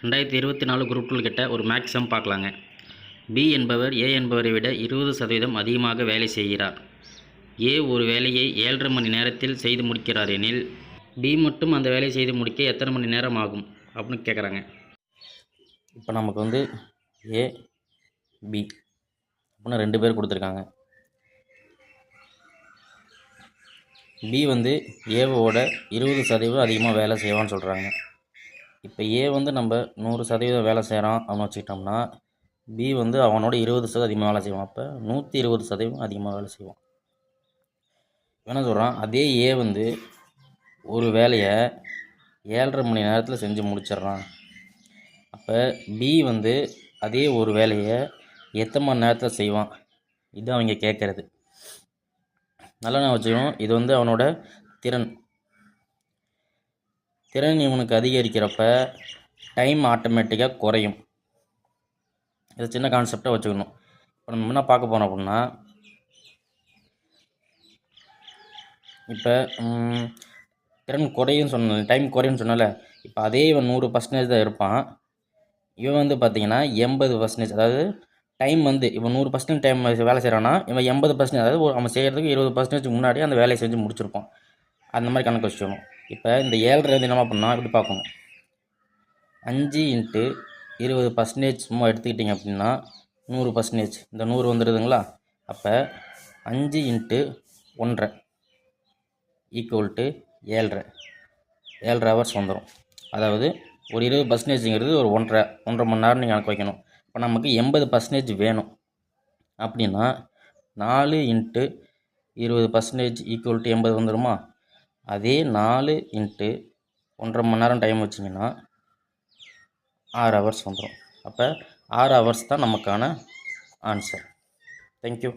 ரெண்டாயிரத்தி இருபத்தி நாலு குரூப் டூல் கிட்ட ஒரு மேக்ஸிமம் பார்க்கலாங்க. பி என்பவர் ஏ என்பவரை விட இருபது சதவீதம் அதிகமாக வேலை செய்கிறார். ஏ ஒரு வேலையை ஏழரை மணி நேரத்தில் செய்து முடிக்கிறார் எனில் பி மட்டும் அந்த வேலையை செய்து முடிக்க எத்தனை மணி நேரம் ஆகும்? அப்படின்னு கேட்குறாங்க இப்போ நமக்கு வந்து ஏ பி அப்படின்னு ரெண்டு பேர் கொடுத்துருக்காங்க. பி வந்து ஏவோட இருபது சதவீதம் அதிகமாக வேலை செய்வான்னு சொல்கிறாங்க இப்போ ஏ வந்து நம்ம நூறு சதவீதம் வேலை செய்கிறான் அப்படின்னு வச்சுக்கிட்டோம்னா பி வந்து அவனோட இருபது சதவீதம் அதிகமாக வேலை செய்வான். அப்போ நூற்றி இருபது சதவீதம் அதிகமாக வேலை செய்வான். என்ன சொல்கிறான் அதே ஏ வந்து ஒரு வேலையை ஏழரை மணி நேரத்தில் செஞ்சு முடிச்சிடுறான். அப்போ பி வந்து அதே ஒரு வேலையை எத்தனை மணி நேரத்தில் செய்வான்? இது அவங்க கேட்குறது. நல்லா நான் வச்சுக்கணும். இது வந்து அவனோட திறன். திறன் இவனுக்கு அதிகரிக்கிறப்ப டைம் ஆட்டோமேட்டிக்காக குறையும். இது சின்ன கான்செப்டாக வச்சுக்கணும். இப்போ நம்ம என்ன பார்க்க போகிறோம் அப்படின்னா இப்போ திறன் குறையும் சொன்ன டைம் குறையும் சொன்னல இப்போ அதே இவன் நூறு பர்சன்டேஜ் தான் இருப்பான். இவன் வந்து பார்த்தீங்கன்னா எண்பது பர்சன்டேஜ் அதாவது டைம் வந்து இவன் நூறு பர்சன்டேஜ் டைம் வேலை செய்கிறான்னா இவன் எண்பது பர்சன்டேஜ் அதாவது ஒரு- அவன் செய்கிறதுக்கு இருபது பர்சன்டேஜ் முன்னாடி அந்த வேலையை செஞ்சு முடிச்சிருப்பான். அந்த மாதிரி கணக்கு வச்சுக்கணும். இப்போ இந்த ஏழரை வந்து என்ன பண்ணால் இப்படி பார்க்கணும்? அஞ்சு இன்ட்டு இருபது பர்சன்டேஜ் சும்மா எடுத்துக்கிட்டிங்க அப்படின்னா நூறு பர்சன்டேஜ் இந்த நூறு வந்துடுதுங்களா அப்போ அஞ்சு இன்ட்டு ஒன்றரை ஈக்குவல் டு ஏழரை. ஏழரை ஹவர்ஸ் வந்துடும் அதாவது ஒரு இருபது பர்சன்டேஜுங்கிறது ஒரு ஒன்றரை ஒன்றரை மணி நேரம் நீங்கள் கணக்கு வைக்கணும். இப்போ நமக்கு எண்பது பர்சன்டேஜ் வேணும். அப்படின்னா நாலு இன்ட்டு இருபது பர்சன்டேஜ் ஈக்குவல் டு எண்பது வந்துடுமா அதே நாலு இன்ட்டு ஒன்றரை மணி நேரம் டைம் வச்சிங்கன்னா ஆறு ஹவர்ஸ் வந்துடும் அப்போ ஆறு ஹவர்ஸ் தான் நமக்கான ஆன்சர் தேங்க்யூ